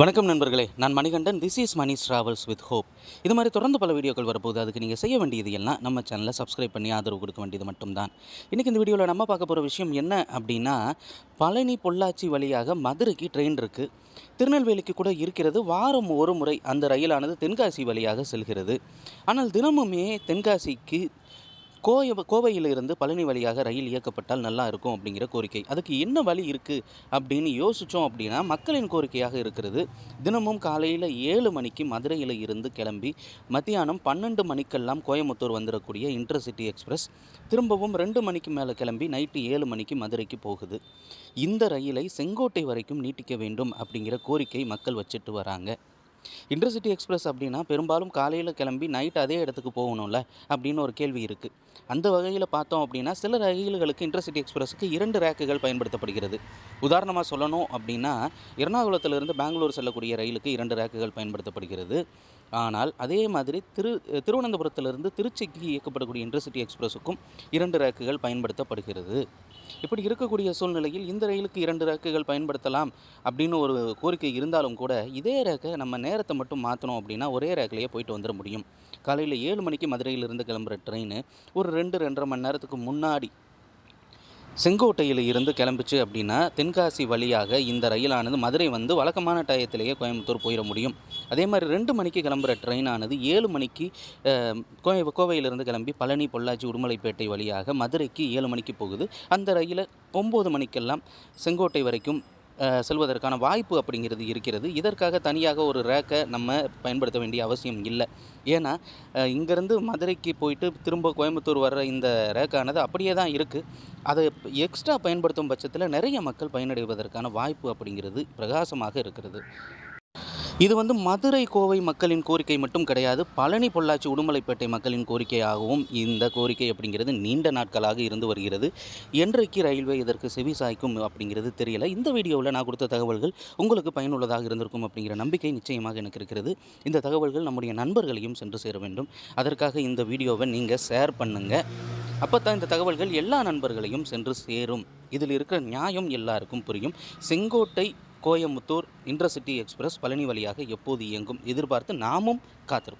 வணக்கம் நண்பர்களே. நான் Manikandan. This is Mani travels with hope இது மாதிரி தொடர்ந்து பல வீடியோக்கள் வரப்போகுது. அதுக்கு நீங்கள் செய்ய வேண்டியது எல்லாம் நம்ம சேனலை சப்ஸ்கிரைப் பண்ணி ஆதரவு கொடுக்க வேண்டியது மட்டும்தான். இன்றைக்கி இந்த வீடியோவில் நம்ம பார்க்க போகிற விஷயம் என்ன அப்படின்னா பழனி பொள்ளாச்சி வழியாக மதுரைக்கு ட்ரெயின் இருக்குது திருநெல்வேலிக்கு கூட இருக்கிறது. வாரம் ஒரு முறை அந்த ரயிலானது தென்காசி வழியாக செல்கிறது. ஆனால் தினமுமே தென்காசிக்கு கோய கோவையிலிருந்து பழனி வழியாக ரயில் இயக்கப்பட்டால் நல்லா இருக்கும் அப்படிங்கிற கோரிக்கை. அதுக்கு என்ன வழி இருக்குது அப்படின்னு யோசித்தோம் அப்படின்னா மக்களின் கோரிக்கையாக இருக்கிறது தினமும் காலையில் ஏழு மணிக்கு மதுரையில் இருந்து கிளம்பி மத்தியானம் பன்னெண்டு மணிக்கெல்லாம் கோயம்புத்தூர் வந்துடக்கூடிய இன்டர்சிட்டி எக்ஸ்பிரஸ் திரும்பவும் ரெண்டு மணிக்கு மேலே கிளம்பி நைட்டு ஏழு மணிக்கு மதுரைக்கு போகுது. இந்த ரயிலை செங்கோட்டை வரைக்கும் நீட்டிக்க வேண்டும் அப்படிங்கிற கோரிக்கை மக்கள் வச்சுட்டு வராங்க. இன்டர்சிட்டி எக்ஸ்பிரஸ் அப்படின்னா பெரும்பாலும் காலையில் கிளம்பி நைட் அதே இடத்துக்கு போகணும்ல அப்படின்னு ஒரு கேள்வி இருக்குது அந்த வகையில் பார்த்தோம் அப்படின்னா சில ரயில்களுக்கு இன்டர்சிட்டி எக்ஸ்பிரஸுக்கு இரண்டு ரேக்குகள் பயன்படுத்தப்படுகிறது. உதாரணமாக சொல்லணும் அப்படின்னா எர்ணாகுளத்திலிருந்து பெங்களூர் செல்லக்கூடிய ரயிலுக்கு இரண்டு ரேக்குகள் பயன்படுத்தப்படுகிறது. ஆனால் அதே மாதிரி திரு திருவனந்தபுரத்திலிருந்து திருச்சிக்கு இயக்கப்படக்கூடிய இன்டர்சிட்டி எக்ஸ்பிரஸுக்கும் இரண்டு ரேக்குகள் பயன்படுத்தப்படுகிறது. இப்படி இருக்கக்கூடிய சூழ்நிலையில் இந்த ரயிலுக்கு இரண்டு ரேக்குகள் பயன்படுத்தலாம் அப்படின்னு ஒரு கோரிக்கை இருந்தாலும் கூட இதே ரேக்கை நம்ம நேரத்தை மட்டும் மாற்றணும் அப்படின்னா ஒரே ரேக்லேயே போயிட்டு வந்துட முடியும். காலையில் ஏழு மணிக்கு மதுரையிலிருந்து கிளம்புற ட்ரெயின் ஒரு ரெண்டு ரெண்டரை மணி நேரத்துக்கு முன்னாடி செங்கோட்டையில் இருந்து கிளம்பிச்சு அப்படின்னா தென்காசி வழியாக இந்த ரயிலானது மதுரை வந்து வழக்கமான டயத்திலேயே கோயம்புத்தூர் போயிட முடியும். அதே மாதிரி ரெண்டு மணிக்கு கிளம்புற ட்ரெயினானது ஏழு மணிக்கு கோய கோவையிலிருந்து கிளம்பி பழனி பொள்ளாச்சி உடுமலைப்பேட்டை வழியாக மதுரைக்கு ஏழு மணிக்கு போகுது. அந்த ரயிலை ஒம்பது மணிக்கெல்லாம் செங்கோட்டை வரைக்கும் செல்வதற்கான வாய்ப்பு அப்படிங்கிறது இருக்கிறது. இதற்காக தனியாக ஒரு ரேக்கை நம்ம பயன்படுத்த வேண்டிய அவசியம் இல்லை. ஏன்னா இங்கேருந்து மதுரைக்கு போயிட்டு திரும்ப கோயம்புத்தூர் வர்ற இந்த ரேக்கானது அப்படியே தான் இருக்குது அதை எக்ஸ்ட்ரா பயன்படுத்தும் பட்சத்தில் நிறைய மக்கள் பயனடைவதற்கான வாய்ப்பு அப்படிங்கிறது பிரகாசமாக இருக்கிறது. இது வந்து மதுரை கோவை மக்களின் கோரிக்கை மட்டும் கிடையாது பழனி பொள்ளாச்சி உடுமலைப்பேட்டை மக்களின் கோரிக்கையாகவும் இந்த கோரிக்கை அப்படிங்கிறது நீண்ட நாட்களாக இருந்து வருகிறது. என்றைக்கு ரயில்வே இதற்கு செவி சாய்க்கும் அப்படிங்கிறது தெரியல. இந்த வீடியோவில் நான் கொடுத்த தகவல்கள் உங்களுக்கு பயனுள்ளதாக இருந்திருக்கும் அப்படிங்கிற நம்பிக்கை நிச்சயமாக எனக்கு இருக்கிறது. இந்த தகவல்கள் நம்முடைய நண்பர்களையும் சென்று சேர வேண்டும். அதற்காக இந்த வீடியோவை நீங்கள் ஷேர் பண்ணுங்கள் அப்போ தான் இந்த தகவல்கள் எல்லா நண்பர்களையும் சென்று சேரும். இதில் இருக்கிற நியாயம் எல்லாருக்கும் புரியும். செங்கோட்டை கோயம்புத்தூர் இன்டர்சிட்டி எக்ஸ்பிரஸ் பழனி வழியாக எப்போது இயங்கும் எதிர்பார்த்து நாமும் காத்திருப்போம்.